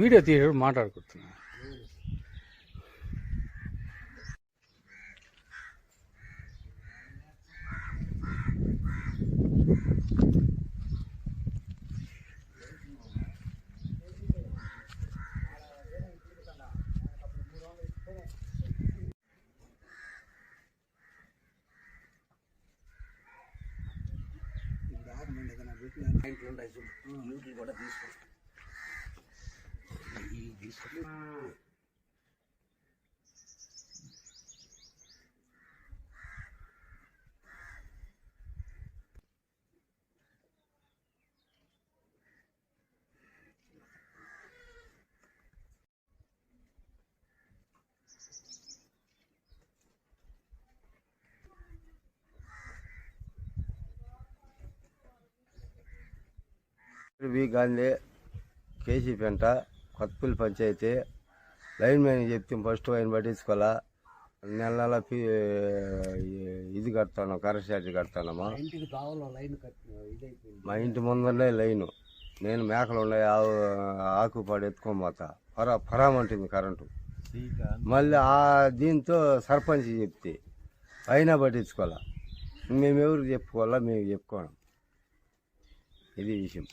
Video తీయడం మాట్లాడుకుంటున్నా. ఇంట్లో ఉంటాయి చూడు యూట్లు కూడా తీసుకో. ఈ తీసుకో వి గాంధీ కేసీ పెంట కొత్తపల్లి పంచాయతీ. లైన్ మ్యాన్ చెప్తే ఫస్ట్ ఆయన పట్టించుకోవాలా? నెల నెల ఇది కడతాను కరెంట్ ఛార్జ్ కడతానమ్మా. మా ఇంటి ముందరనే లైను. నేను మేకలు ఉన్నాయి ఆవు ఆకు పాడు ఎత్తుకొని పోతా. పరా పరామంటుంది కరెంటు. మళ్ళీ ఆ దీంతో సర్పంచ్ చెప్తే అయినా పట్టించుకోవాలా? మేము ఎవరికి చెప్పుకోవాలా? మేము చెప్పుకోవడం. ఇది విషయం.